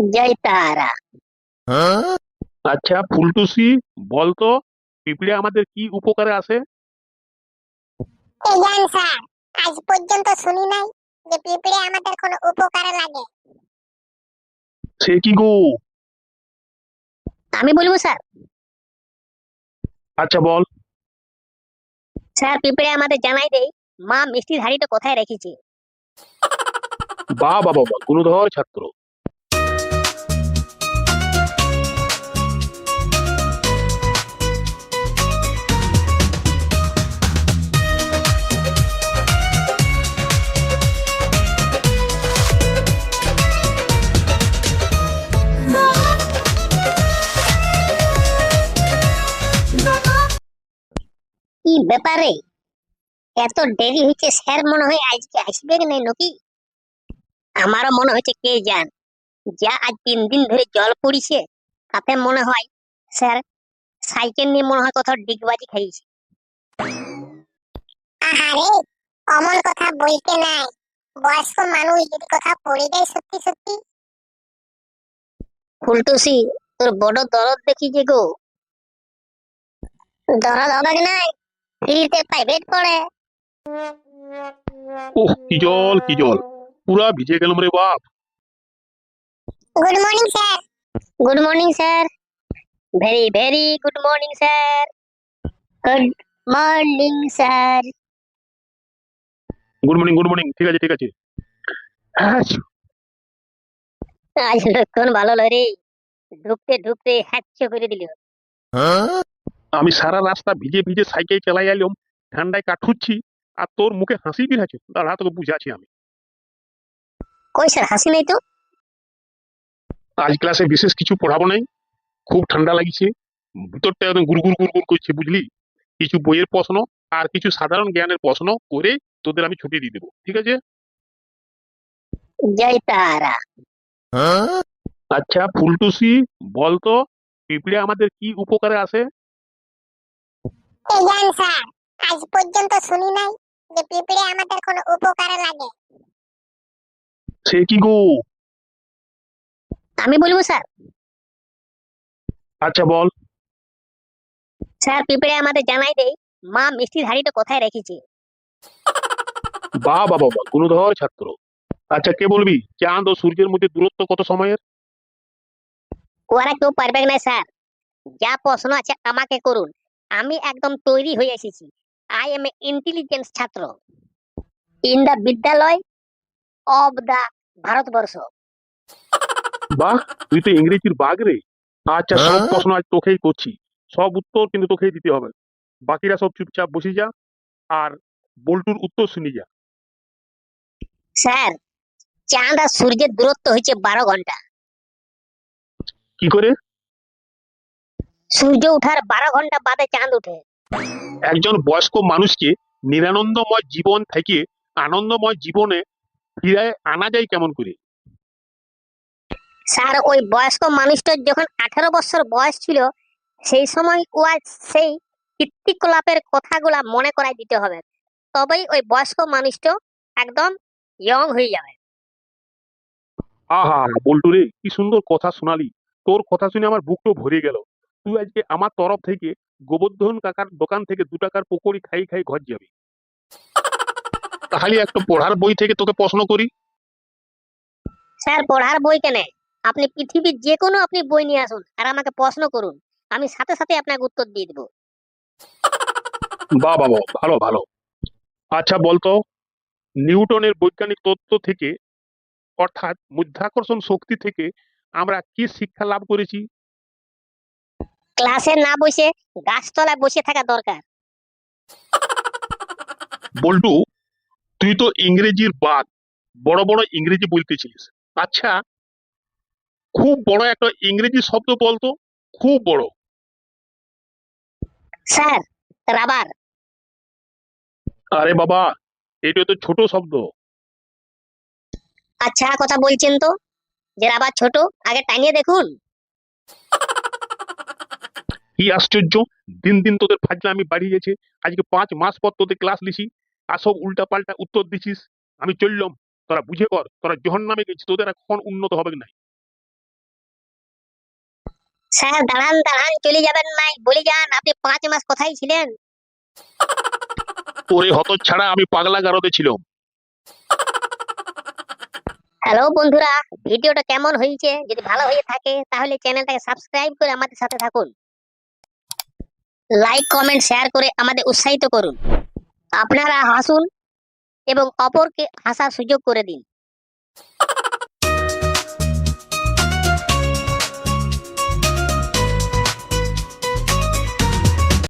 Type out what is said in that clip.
জয় তারা আচ্ছা ফুলটুসি বলতো পিঁপড়ে আমাদের কি উপকারে আসে জান স্যার আজ পর্যন্ত শুনি নাই যে পিঁপড়ে আমাদের কোনো উপকারে লাগে। সে কি গো? আমি বলব স্যার। আচ্ছা বল। স্যার পিঁপড়ে আমাদের জানাই দেই মা মিষ্টির হাড়িটা কোথায় রেখেছে? বা বাবা বা গুণধর ছাত্র। ব্যাপারে? এত দেরি হয়েছে স্যার মনে হয় আজকে আসবে নাই নাকি? আমারও মনে হচ্ছে কে জান যা আজ তিন দিন ধরে জল পড়িছে তাতে মনে হয় স্যার সাইকেল নিয়ে মনে হয় কোথাও ডিগবাজি খাইছে। আহারে অমন কথা বলতে নাই। বয়স্ক মানুষ যদি কথা পড়ে যায় সত্যি সত্যি। ফুলটুসি তোর বড় দরদ দেখি যে গো। দরদ হবে নাই। ফ্রিতে প্রাইভেট পড়ে ওহ কি জল কি জল। পুরা ভিজে গেলাম রে বাপ। Good morning sir good morning sir very very good morning sir good morning sir good morning good morning ঠিক আছে ঠিক আছে। হ্যাঁ আজ লক্ষণ ভালো লয় রে। ঢুকতে ঢুকতে হ্যাচ্ছ করে দিল। আমি সারা রাস্তা ভিজে ভিজে সাইকেল চালাই এলাম ঠান্ডায় কাঠুচ্ছি আর তোর মুখে হাসি বেরাচ্ছে দাঁড়া তোকে বুঝাচ্ছি আমি। কই স্যার হাসি নাই তো? আজ ক্লাসে বিশেষ কিছু পড়াবো নাই। খুব ঠান্ডা লাগিছে। ভিতরটা একদম গুড়গুড় গুড়গুড় করছে বুঝলি? কিছু বইয়ের প্রশ্ন আর কিছু সাধারণ জ্ঞানের প্রশ্ন করে তোদের আমি ছুটি দিয়ে দেবো ঠিক আছে? জয় তারা। আচ্ছা ফুলটুসি বলতো পিঁপড়ে আমাদের কি উপকারে আসে? জান স্যার আজ পর্যন্ত শুনি নাই যে পিঁপড়ে আমাদের কোনো উপকারে লাগে। সে কি গো? আমি বলব স্যার। আচ্ছা বল। স্যার পিঁপড়ে আমাদের জানাই দেই মা মিষ্টির হাড়িটা কোথায় রেখেছি? বা বাবা বা গুণধর ছাত্র। আচ্ছা কে বলবি? চাঁদ ও সূর্যের মধ্যে দূরত্ব কত সময়ের? ওরা কেউ পারবে না স্যার। যা প্রশ্ন আছে আমাকে করুন। আমি একদম তৈরি হয়ে এসেছি। আই এম এ ইন্টেলিজেন্স ছাত্র। ইন দা বিদ্যালয় অব দা ভারতবর্ষ। বাহ তুই তো ইংরেজির বাঘ রে। আচ্ছা সব হ্যাঁ? প্রশ্ন আজ তোকেই করছি। সব উত্তর কিন্তু তোকেই দিতে হবে। বাকিরা সব চুপচাপ বসে যা আর বল্টুর উত্তর শুনি যা। স্যার চাঁদ আর সূর্যের দূরত্ব হচ্ছে বারো ঘণ্টা। কি করে? সূর্য ওঠার বারো ঘণ্টা বাদে চাঁদ ওঠে। একজন বয়স্ক মানুষকে নিরানন্দময় জীবন থেকে আনন্দময় জীবনে ফিরে আনা যায় কেমন করে? স্যার ওই বয়স্ক মানুষটার যখন আঠারো বছর বয়স ছিল সেই সময় ও আর সেই কীর্তিকলাপের কথাগুলা মনে করাই দিতে হবে। তবেই ওই বয়স্ক মানুষটা একদম ইয়ং হয়ে যাবে। আহা বল্টু রে কি সুন্দর কথা শোনালি। তোর কথা শুনে আমার বুকটা ভরে গেল। তুই আজকে আমার তরফ থেকে গোবর্ধন কাকার দোকান থেকে দু টাকার পকোড়ি খাই খাই ঘর যাবি। তাহলে একটা পড়ার বই থেকে তোকে প্রশ্ন করি। স্যার পড়ার বই কেনে? আপনি পৃথিবীর যে কোনো আপনি বই নিয়ে আসুন আর আমাকে প্রশ্ন করুন। আমি সাথে সাথে আপনাকে উত্তর দিয়ে দেবো। বা বাবা ভালো ভালো। আচ্ছা বলতো নিউটনের বৈজ্ঞানিক তত্ত্ব থেকে অর্থাৎ মধ্যাকর্ষণ শক্তি থেকে আমরা কি শিক্ষা লাভ করেছি? ক্লাসে না বসে গাছতলায় বসে থাকা দরকার। বল্টু তুই তো ইংরেজির বাদ বড় বড় ইংরেজি বলতেছিস আচ্ছা খুব বড় একটা ইংরেজি শব্দ বলতো খুব বড়। Sir rubber. আরে বাবা এটা তো ছোট শব্দ। আচ্ছা কথা বলছেন তো? যে রাবার ছোট আগে টানিয়ে দেখুন। কি আশ্চর্য? দিন দিন তোদের ফাজলামি বাড়িয়ে গেছে আজকে পাঁচ মাস পর তোদের ক্লাস লিছি আর সব উল্টা পাল্টা উত্তর দিছিস। আমি চললাম। তোরা বুঝে কর তোরা জহর নামে গেছিস তোদের এখন উন্নত হবে না স্যার দাঁড়ান দাঁড়ান চলে যাবেন নাই। বলে যান আপনি পাঁচ মাস কোথায় ছিলেন? ওরে হত ছাড়া আমি পাগলা গারদে ছিলাম। হ্যালো বন্ধুরা ভিডিওটা কেমন হয়েছে? যদি ভালো হয়ে থাকে তাহলে চ্যানেলটাকে সাবস্ক্রাইব করে আমাদের সাথে থাকুন। লাইক কমেন্ট শেয়ার করে আমাদের উৎসাহিত করুন। আপনারা হাসুন এবং অপরকে হাসার সুযোগ করে দিন।